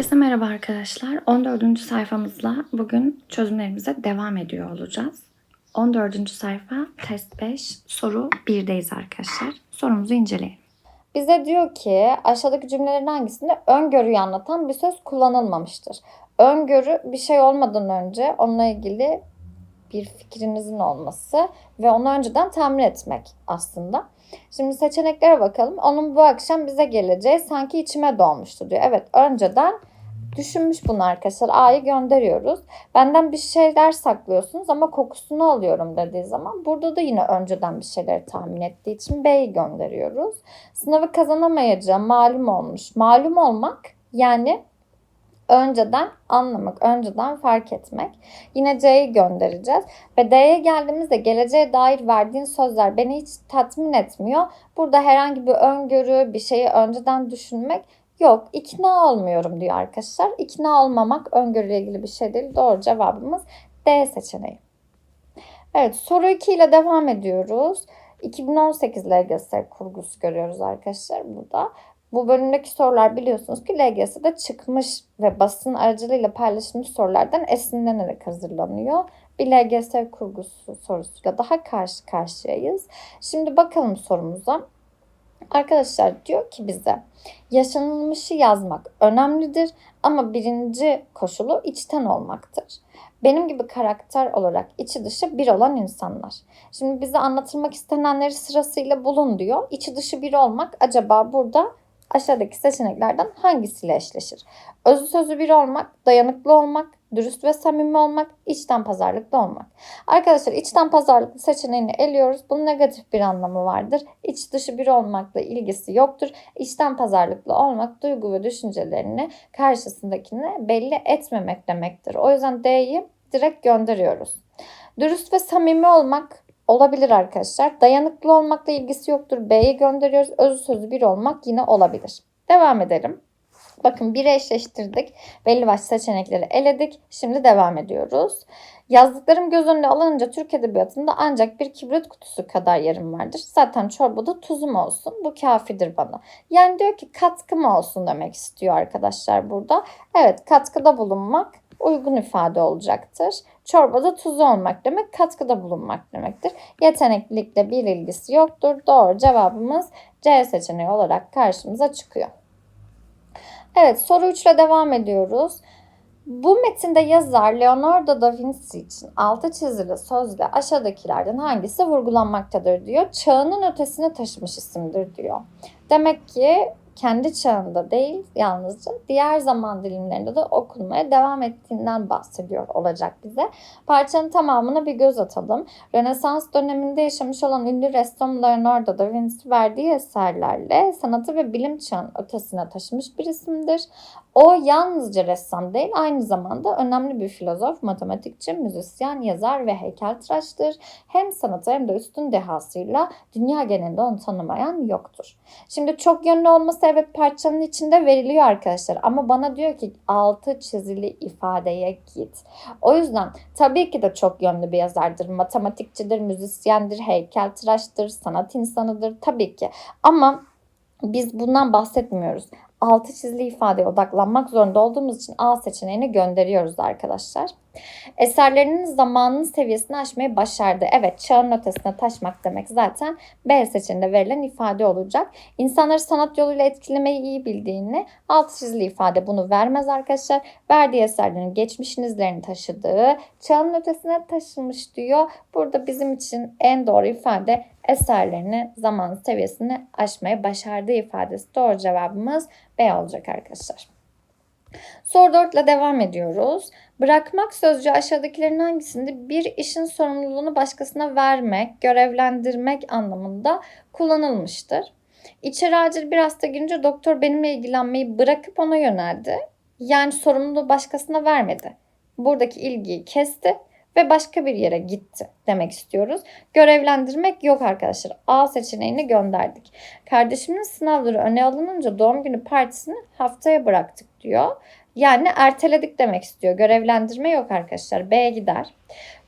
Herkese merhaba arkadaşlar. 14. sayfamızla bugün çözümlerimize devam ediyor olacağız. 14. sayfa test 5 soru 1'deyiz arkadaşlar. Sorumuzu inceleyelim. Bize diyor ki aşağıdaki cümlelerin hangisinde öngörüyü anlatan bir söz kullanılmamıştır? Öngörü bir şey olmadan önce onunla ilgili bir fikrinizin olması ve onu önceden tahmin etmek aslında. Şimdi seçeneklere bakalım. Onun bu akşam bize geleceği sanki içime doğmuştu diyor. Evet önceden düşünmüş bunu arkadaşlar. A'yı gönderiyoruz. Benden bir şeyler saklıyorsunuz ama kokusunu alıyorum dediği zaman burada da yine önceden bir şeyleri tahmin ettiği için B'yi gönderiyoruz. Sınavı kazanamayacağım malum olmuş. Malum olmak yani önceden anlamak, önceden fark etmek. Yine C'yi göndereceğiz. Ve D'ye geldiğimizde geleceğe dair verdiğin sözler beni hiç tatmin etmiyor. Burada herhangi bir öngörü, bir şeyi önceden düşünmek yok. İkna olmuyorum diyor arkadaşlar. İkna olmamak öngörüyle ilgili bir şey değil. Doğru cevabımız D seçeneği. Evet soru 2 ile devam ediyoruz. 2018 LGS kurgusu görüyoruz arkadaşlar burada. Bu bölümdeki sorular biliyorsunuz ki LGS'de çıkmış ve basın aracılığıyla paylaşılmış sorulardan esinlenerek hazırlanıyor. Bir LGS kurgusu sorusuyla daha karşı karşıyayız. Şimdi bakalım sorumuza. Arkadaşlar diyor ki bize yaşanılmışı yazmak önemlidir ama birinci koşulu içten olmaktır. Benim gibi karakter olarak içi dışı bir olan insanlar. Şimdi bize anlatılmak istenenleri sırasıyla bulun diyor. İçi dışı bir olmak acaba burada aşağıdaki seçeneklerden hangisiyle eşleşir? Özü sözü bir olmak, dayanıklı olmak, dürüst ve samimi olmak, içten pazarlıklı olmak. Arkadaşlar içten pazarlıklı seçeneğini eliyoruz. Bunun negatif bir anlamı vardır. İç dışı bir olmakla ilgisi yoktur. İçten pazarlıklı olmak duygu ve düşüncelerini karşısındakine belli etmemek demektir. O yüzden D'yi direkt gönderiyoruz. Dürüst ve samimi olmak olabilir arkadaşlar. Dayanıklı olmakla ilgisi yoktur. B'yi gönderiyoruz. Özü sözü bir olmak yine olabilir. Devam edelim. Bakın biri eşleştirdik. Belli başlı seçenekleri eledik. Şimdi devam ediyoruz. Yazdıklarım göz önüne alınınca Türk Edebiyatı'nda ancak bir kibrit kutusu kadar yerim vardır. Zaten çorbada tuzum olsun. Bu kafidir bana. Yani diyor ki katkım olsun demek istiyor arkadaşlar burada. Evet katkıda bulunmak uygun ifade olacaktır. Çorbada tuz olmak demek katkıda bulunmak demektir. Yeteneklilikle bir ilgisi yoktur. Doğru cevabımız C seçeneği olarak karşımıza çıkıyor. Evet soru 3 ile devam ediyoruz. Bu metinde yazar Leonardo da Vinci için altı çizili sözle aşağıdakilerden hangisi vurgulanmaktadır diyor. Çağının ötesine taşımış isimdir diyor. Demek ki kendi çağında değil yalnızca diğer zaman dilimlerinde de okunmaya devam ettiğinden bahsediyor olacak bize. Parçanın tamamına bir göz atalım. Rönesans döneminde yaşamış olan ünlü ressam Leonardo da Vinci verdiği eserlerle sanatı ve bilim çağının ötesine taşımış bir isimdir. O yalnızca ressam değil aynı zamanda önemli bir filozof, matematikçi, müzisyen, yazar ve heykeltıraştır. Hem sanatı hem de üstün dehasıyla dünya genelinde onu tanımayan yoktur. Şimdi çok yönlü olması evet parçanın içinde veriliyor arkadaşlar ama bana diyor ki altı çizili ifadeye git. O yüzden tabii ki de çok yönlü bir yazardır. Matematikçidir, müzisyendir, heykeltıraştır, sanat insanıdır tabii ki. Ama biz bundan bahsetmiyoruz altı çizili ifadeye odaklanmak zorunda olduğumuz için A seçeneğini gönderiyoruz arkadaşlar. Eserlerinin zamanın seviyesini aşmayı başardı. Evet çağın ötesine taşmak demek zaten B seçeneğinde verilen ifade olacak. İnsanları sanat yoluyla etkilemeyi iyi bildiğini alt çizili ifade bunu vermez arkadaşlar. Verdiği eserlerin geçmişin izlerini taşıdığı, çağın ötesine taşımış diyor. Burada bizim için en doğru ifade eserlerini zaman seviyesini aşmayı başardığı ifadesi. Doğru cevabımız B olacak arkadaşlar. Soru 4 ile devam ediyoruz. Bırakmak sözcüğü aşağıdakilerin hangisinde bir işin sorumluluğunu başkasına vermek, görevlendirmek anlamında kullanılmıştır? İçeri acil bir hasta girince doktor benimle ilgilenmeyi bırakıp ona yöneldi. Yani sorumluluğu başkasına vermedi. Buradaki ilgiyi kesti ve başka bir yere gitti demek istiyoruz. Görevlendirmek yok arkadaşlar. A seçeneğini gönderdik. Kardeşimin sınavları öne alınınca doğum günü partisini haftaya bıraktık diyor. Yani erteledik demek istiyor. Görevlendirme yok arkadaşlar. B gider.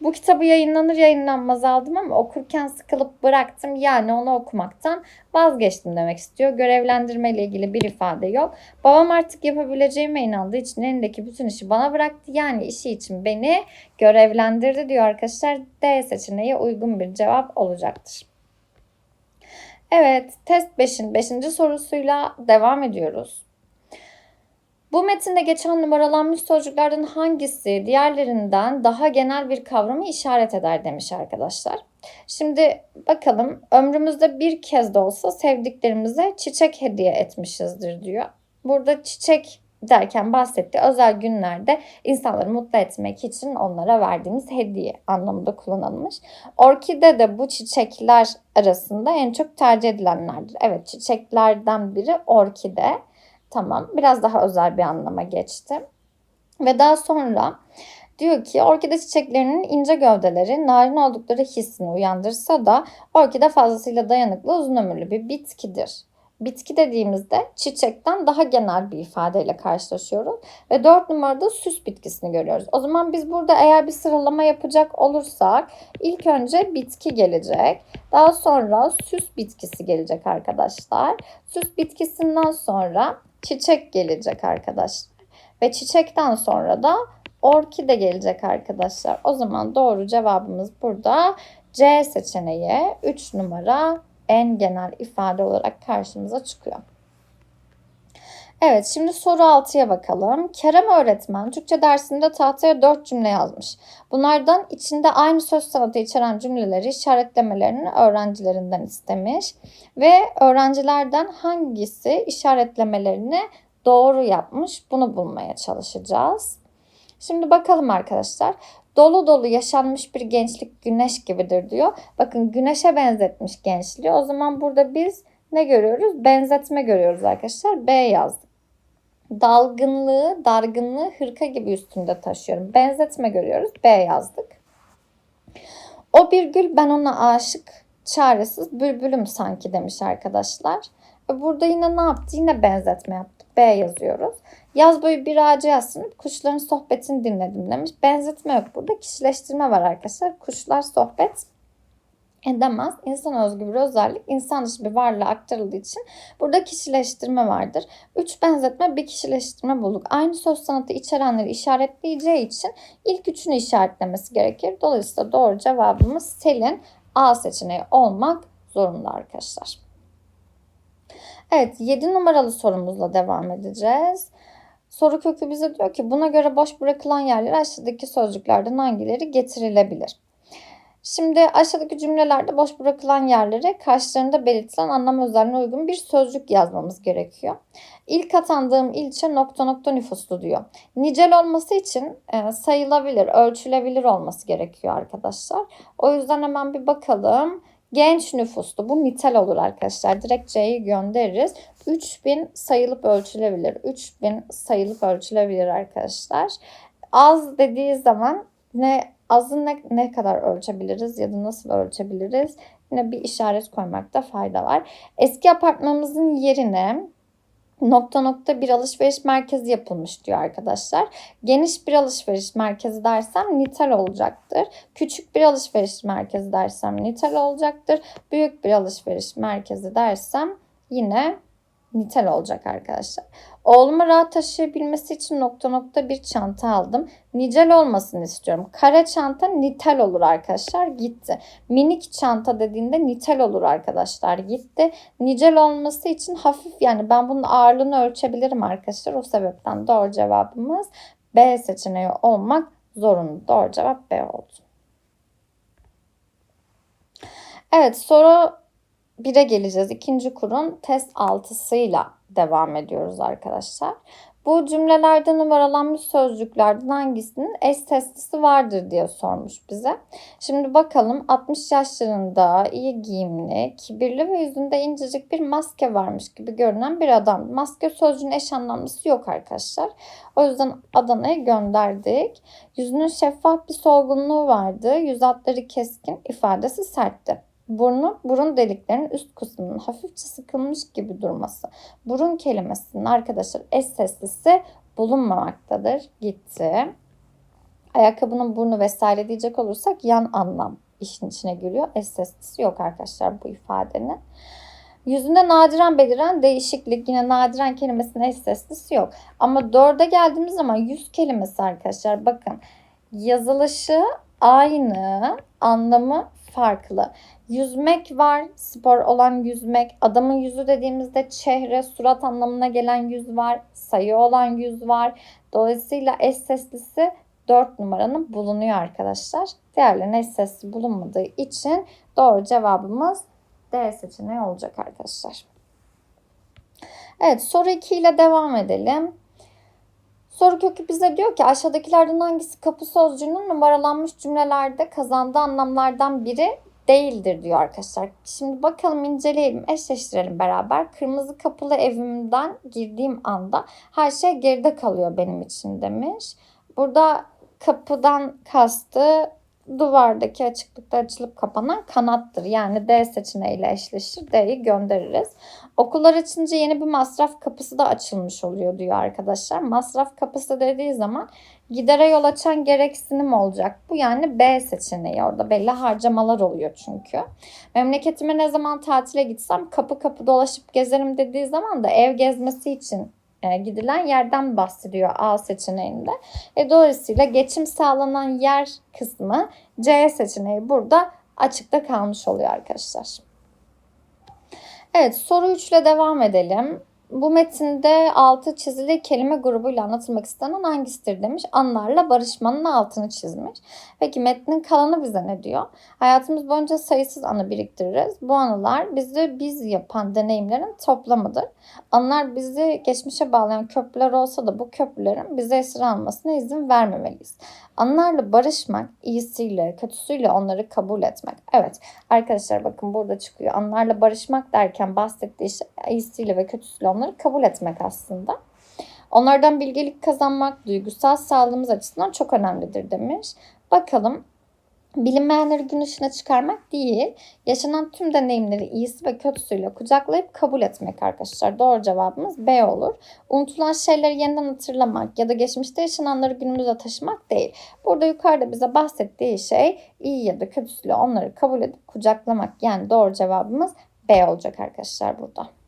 Bu kitabı yayınlanır yayınlanmaz aldım ama okurken sıkılıp bıraktım. Yani onu okumaktan vazgeçtim demek istiyor. Görevlendirme ile ilgili bir ifade yok. Babam artık yapabileceğime inandığı için elindeki bütün işi bana bıraktı. Yani işi için beni görevlendirdi diyor arkadaşlar. D seçeneği uygun bir cevap olacaktır. Evet, test 5'in 5. sorusuyla devam ediyoruz. Bu metinde geçen numaralanmış sözcüklerden hangisi diğerlerinden daha genel bir kavramı işaret eder demiş arkadaşlar. Şimdi bakalım ömrümüzde bir kez de olsa sevdiklerimize çiçek hediye etmişizdir diyor. Burada çiçek derken bahsettiği özel günlerde insanları mutlu etmek için onlara verdiğimiz hediye anlamında kullanılmış. Orkide de bu çiçekler arasında en çok tercih edilenlerdir. Evet çiçeklerden biri orkide. Tamam biraz daha özel bir anlama geçti. Ve daha sonra diyor ki orkide çiçeklerinin ince gövdeleri narin oldukları hissini uyandırsa da orkide fazlasıyla dayanıklı uzun ömürlü bir bitkidir. Bitki dediğimizde çiçekten daha genel bir ifadeyle karşılaşıyoruz. Ve dört numarada süs bitkisini görüyoruz. O zaman biz burada eğer bir sıralama yapacak olursak ilk önce bitki gelecek. Daha sonra süs bitkisi gelecek arkadaşlar. Süs bitkisinden sonra çiçek gelecek arkadaşlar. Ve çiçekten sonra da orkide gelecek arkadaşlar. O zaman doğru cevabımız burada C seçeneği 3 numara en genel ifade olarak karşımıza çıkıyor. Evet şimdi soru 6'ya bakalım. Kerem öğretmen Türkçe dersinde tahtaya 4 cümle yazmış. Bunlardan içinde aynı söz sanatı içeren cümleleri işaretlemelerini öğrencilerinden istemiş. Ve öğrencilerden hangisi işaretlemelerini doğru yapmış bunu bulmaya çalışacağız. Şimdi bakalım arkadaşlar. Dolu dolu yaşanmış bir gençlik güneş gibidir diyor. Bakın güneşe benzetmiş gençliği. O zaman burada biz ne görüyoruz? Benzetme görüyoruz arkadaşlar. B yazdık. Dalgınlığı, dargınlığı hırka gibi üstünde taşıyorum. Benzetme görüyoruz. B yazdık. O bir gül ben ona aşık, çaresiz bülbülüm sanki demiş arkadaşlar. E Burada yine ne yaptı? Yine benzetme yaptı. B yazıyoruz. Yaz boyu bir ağaca yaslanıp kuşların sohbetini dinledim demiş. Benzetme yok burada. Kişileştirme var arkadaşlar. Kuşlar sohbet edemez. İnsan özgü bir özellik insan dışı bir varlığa aktarıldığı için burada kişileştirme vardır. Üç benzetme bir kişileştirme bulduk. Aynı söz sanatı içerenleri işaretleyeceği için ilk üçünü işaretlemesi gerekir. Dolayısıyla doğru cevabımız Selin A seçeneği olmak zorunda arkadaşlar. Evet 7 numaralı sorumuzla devam edeceğiz. Soru kökü bize diyor ki buna göre boş bırakılan yerlere aşağıdaki sözcüklerden hangileri getirilebilir? Şimdi aşağıdaki cümlelerde boş bırakılan yerlere karşılarında belirtilen anlam özelliğine uygun bir sözcük yazmamız gerekiyor. İlk atandığım ilçe nokta nokta nüfuslu diyor. Nicel olması için e, sayılabilir, ölçülebilir olması gerekiyor arkadaşlar. O yüzden hemen bir bakalım. Genç nüfuslu. Bu nitel olur arkadaşlar. Direkt C'yi göndeririz. 3000 sayılıp ölçülebilir. 3000 sayılıp ölçülebilir arkadaşlar. Az dediği zaman ne azı ne, ne kadar ölçebiliriz ya da nasıl ölçebiliriz? Yine bir işaret koymakta fayda var. Eski apartmanımızın yerine nokta nokta bir alışveriş merkezi yapılmış diyor arkadaşlar. Geniş bir alışveriş merkezi dersem nitel olacaktır. Küçük bir alışveriş merkezi dersem nitel olacaktır. Büyük bir alışveriş merkezi dersem yine nitel olacak arkadaşlar. Oğlumu rahat taşıyabilmesi için nokta nokta bir çanta aldım. Nicel olmasını istiyorum. Kare çanta nitel olur arkadaşlar. Gitti. Minik çanta dediğinde nitel olur arkadaşlar. Gitti. Nicel olması için hafif yani ben bunun ağırlığını ölçebilirim arkadaşlar. O sebepten doğru cevabımız B seçeneği olmak zorunda. Doğru cevap B oldu. Evet soru 1'e geleceğiz. İkinci kurun test 6'sıyla devam ediyoruz arkadaşlar. Bu cümlelerde numaralanmış sözcüklerden hangisinin eş testlisi vardır diye sormuş bize. Şimdi bakalım 60 yaşlarında iyi giyimli, kibirli ve yüzünde incecik bir maske varmış gibi görünen bir adam. Maske sözcüğün eş anlamlısı yok arkadaşlar. O yüzden Adana'ya gönderdik. Yüzünün şeffaf bir solgunluğu vardı. Yüz hatları keskin, ifadesi sertti. Burnu, burun deliklerinin üst kısmının hafifçe sıkılmış gibi durması. Burun kelimesinin arkadaşlar eş seslisi bulunmamaktadır. Gitti. Ayakkabının burnu vesaire diyecek olursak yan anlam işin içine giriyor. Es seslisi yok arkadaşlar bu ifadenin. Yüzünde nadiren beliren değişiklik yine nadiren kelimesinin eş seslisi yok. Ama dörde geldiğimiz zaman yüz kelimesi arkadaşlar bakın yazılışı aynı anlamı farklı. Yüzmek var spor olan yüzmek adamın yüzü dediğimizde çehre surat anlamına gelen yüz var sayı olan yüz var. Dolayısıyla eş seslisi 4 numaranın bulunuyor arkadaşlar. Diğerlerinin eş sesli bulunmadığı için doğru cevabımız D seçeneği olacak arkadaşlar. Evet soru 2 ile devam edelim. Soru kökü bize diyor ki aşağıdakilerden hangisi kapı sözcüğünün numaralanmış cümlelerde kazandığı anlamlardan biri değildir diyor arkadaşlar. Şimdi bakalım inceleyelim, eşleştirelim beraber. Kırmızı kapılı evimden girdiğim anda her şey geride kalıyor benim için demiş. Burada kapıdan kastı duvardaki açıklıkta açılıp kapanan kanattır. Yani D seçeneğiyle eşleşir. D'yi göndeririz. Okullar açınca yeni bir masraf kapısı da açılmış oluyor diyor arkadaşlar. Masraf kapısı dediği zaman gidere yol açan gereksinim olacak. Bu yani B seçeneği. Orada belli harcamalar oluyor çünkü. Memleketime ne zaman tatile gitsem kapı kapı dolaşıp gezerim dediği zaman da ev gezmesi için gidilen yerden bahsediyor A seçeneğinde. E, dolayısıyla geçim sağlanan yer kısmı C seçeneği burada açıkta kalmış oluyor arkadaşlar. Evet soru 3 ile devam edelim. Bu metinde altı çizili kelime grubuyla anlatılmak istenen hangisidir demiş. Anlarla barışmanın altını çizmiş. Peki metnin kalanı bize ne diyor? Hayatımız boyunca sayısız anı biriktiririz. Bu anılar bizi biz yapan deneyimlerin toplamıdır. Anılar bizi geçmişe bağlayan köprüler olsa da bu köprülerin bize esir almasına izin vermemeliyiz. Anılarla barışmak, iyisiyle, kötüsüyle onları kabul etmek. Evet arkadaşlar bakın burada çıkıyor. Anılarla barışmak derken bahsettiği şey iyisiyle ve kötüsüyle onları kabul etmek aslında. Onlardan bilgelik kazanmak duygusal sağlığımız açısından çok önemlidir demiş. Bakalım bilinmeyenleri gün ışığına çıkarmak değil, yaşanan tüm deneyimleri iyisi ve kötüsüyle kucaklayıp kabul etmek arkadaşlar. Doğru cevabımız B olur. Unutulan şeyleri yeniden hatırlamak ya da geçmişte yaşananları günümüze taşımak değil. Burada yukarıda bize bahsettiği şey iyi ya da kötüsüyle onları kabul edip kucaklamak. Yani doğru cevabımız B olacak arkadaşlar burada.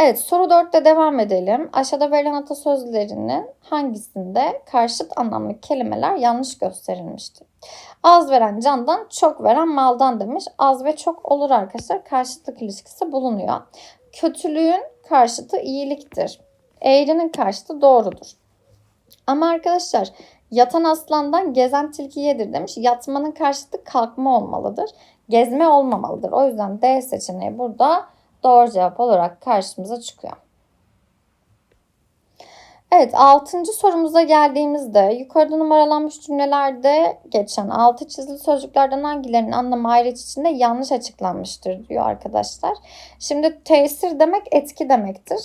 Evet soru 4'te devam edelim. Aşağıda verilen atasözlerinin hangisinde karşıt anlamlı kelimeler yanlış gösterilmiştir? Az veren candan, çok veren maldan demiş. Az ve çok olur arkadaşlar. Karşıtlık ilişkisi bulunuyor. Kötülüğün karşıtı iyiliktir. Eğrinin karşıtı doğrudur. Ama arkadaşlar yatan aslandan gezen tilki yedir demiş. Yatmanın karşıtı kalkma olmalıdır. Gezme olmamalıdır. O yüzden D seçeneği burada doğru cevap olarak karşımıza çıkıyor. Evet, altıncı sorumuza geldiğimizde yukarıda numaralanmış cümlelerde geçen altı çizili sözcüklerden hangilerinin anlamı ayrıç içinde yanlış açıklanmıştır diyor arkadaşlar. Şimdi tesir demek etki demektir.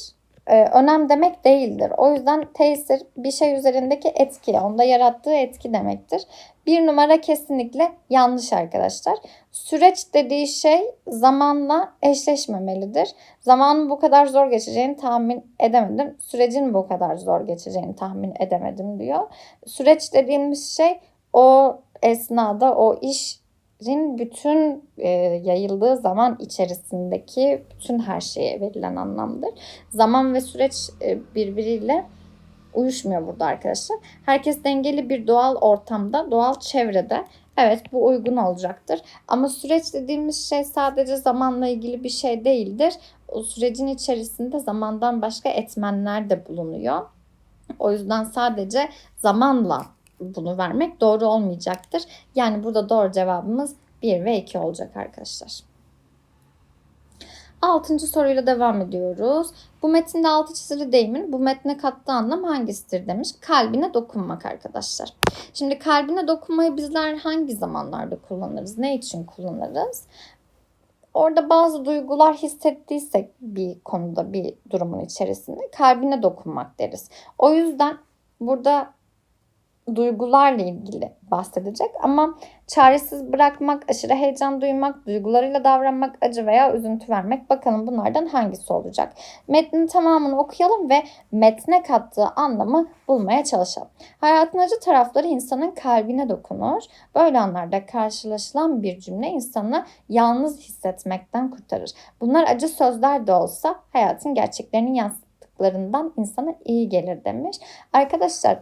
Ee, önem demek değildir. O yüzden tesir bir şey üzerindeki etki, onda yarattığı etki demektir. Bir numara kesinlikle yanlış arkadaşlar. Süreç dediği şey zamanla eşleşmemelidir. Zamanın bu kadar zor geçeceğini tahmin edemedim. Sürecin bu kadar zor geçeceğini tahmin edemedim diyor. Süreç dediğimiz şey o esnada o işin bütün e, yayıldığı zaman içerisindeki bütün her şeye verilen anlamdır. Zaman ve süreç e, birbiriyle uyuşmuyor burada arkadaşlar. Herkes dengeli bir doğal ortamda, doğal çevrede evet bu uygun olacaktır. Ama süreç dediğimiz şey sadece zamanla ilgili bir şey değildir. O sürecin içerisinde zamandan başka etmenler de bulunuyor. O yüzden sadece zamanla bunu vermek doğru olmayacaktır. Yani burada doğru cevabımız 1 ve 2 olacak arkadaşlar. Altıncı soruyla devam ediyoruz. Bu metinde altı çizili deyimin bu metne kattığı anlam hangisidir demiş. Kalbine dokunmak arkadaşlar. Şimdi kalbine dokunmayı bizler hangi zamanlarda kullanırız? Ne için kullanırız? Orada bazı duygular hissettiysek bir konuda bir durumun içerisinde kalbine dokunmak deriz. O yüzden burada duygularla ilgili bahsedecek ama çaresiz bırakmak, aşırı heyecan duymak, duygularıyla davranmak, acı veya üzüntü vermek bakalım bunlardan hangisi olacak? Metnin tamamını okuyalım ve metne kattığı anlamı bulmaya çalışalım. Hayatın acı tarafları insanın kalbine dokunur. Böyle anlarda karşılaşılan bir cümle insanı yalnız hissetmekten kurtarır. Bunlar acı sözler de olsa hayatın gerçeklerini yansıttıklarından insana iyi gelir demiş. Arkadaşlar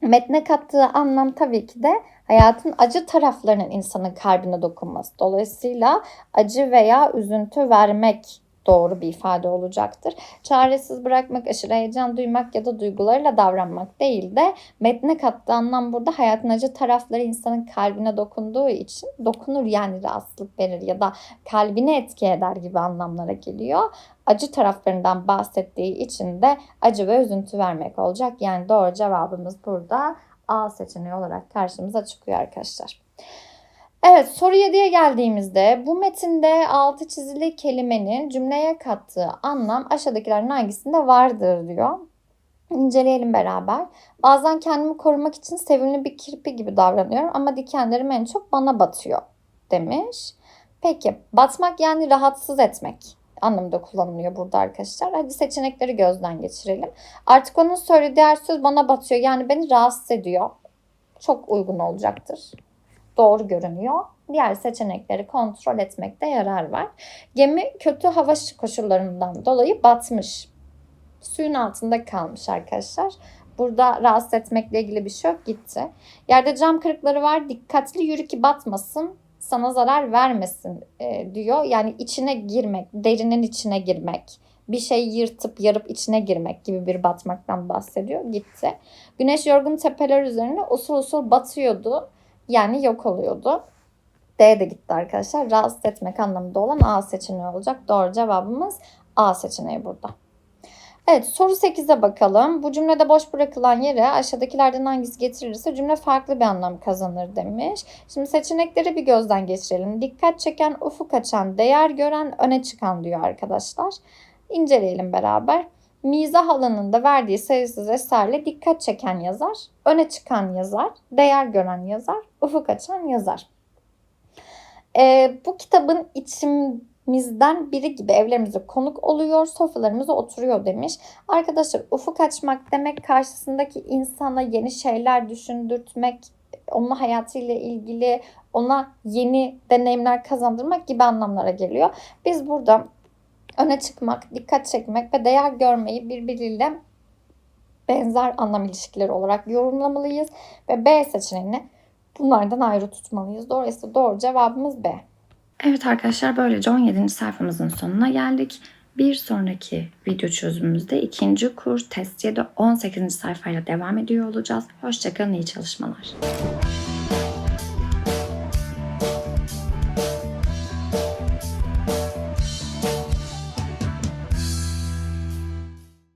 metne kattığı anlam tabii ki de hayatın acı taraflarının insanın kalbine dokunması. Dolayısıyla acı veya üzüntü vermek doğru bir ifade olacaktır. Çaresiz bırakmak, aşırı heyecan duymak ya da duygularıyla davranmak değil de metne kattığı anlam burada hayatın acı tarafları insanın kalbine dokunduğu için dokunur yani rahatsızlık verir ya da kalbine etki eder gibi anlamlara geliyor. Acı taraflarından bahsettiği için de acı ve üzüntü vermek olacak. Yani doğru cevabımız burada A seçeneği olarak karşımıza çıkıyor arkadaşlar. Evet soru 7'ye geldiğimizde bu metinde altı çizili kelimenin cümleye kattığı anlam aşağıdakilerin hangisinde vardır diyor. İnceleyelim beraber. Bazen kendimi korumak için sevimli bir kirpi gibi davranıyorum ama dikenlerim en çok bana batıyor demiş. Peki batmak yani rahatsız etmek anlamında kullanılıyor burada arkadaşlar. Hadi seçenekleri gözden geçirelim. Artık onun söylediği her söz bana batıyor yani beni rahatsız ediyor. Çok uygun olacaktır doğru görünüyor. Diğer seçenekleri kontrol etmekte yarar var. Gemi kötü hava koşullarından dolayı batmış. Suyun altında kalmış arkadaşlar. Burada rahatsız etmekle ilgili bir şey yok gitti. Yerde cam kırıkları var. Dikkatli yürü ki batmasın. Sana zarar vermesin e, diyor. Yani içine girmek, derinin içine girmek. Bir şey yırtıp yarıp içine girmek gibi bir batmaktan bahsediyor. Gitti. Güneş yorgun tepeler üzerine usul usul batıyordu. Yani yok oluyordu. D de gitti arkadaşlar. Rahatsız etmek anlamında olan A seçeneği olacak. Doğru cevabımız A seçeneği burada. Evet soru 8'e bakalım. Bu cümlede boş bırakılan yere aşağıdakilerden hangisi getirilirse cümle farklı bir anlam kazanır demiş. Şimdi seçenekleri bir gözden geçirelim. Dikkat çeken, ufuk açan, değer gören, öne çıkan diyor arkadaşlar. İnceleyelim beraber. Mizah alanında verdiği sayısız eserle dikkat çeken yazar, öne çıkan yazar, değer gören yazar, ufuk açan yazar. Ee, bu kitabın içimizden biri gibi evlerimize konuk oluyor, sofralarımıza oturuyor demiş. Arkadaşlar ufuk açmak demek karşısındaki insana yeni şeyler düşündürtmek, onun hayatıyla ilgili ona yeni deneyimler kazandırmak gibi anlamlara geliyor. Biz burada öne çıkmak, dikkat çekmek ve değer görmeyi birbiriyle benzer anlam ilişkileri olarak yorumlamalıyız. Ve B seçeneğini bunlardan ayrı tutmalıyız. Dolayısıyla doğru cevabımız B. Evet arkadaşlar böylece 17. sayfamızın sonuna geldik. Bir sonraki video çözümümüzde ikinci kur test 7 18. sayfayla devam ediyor olacağız. Hoşçakalın iyi çalışmalar.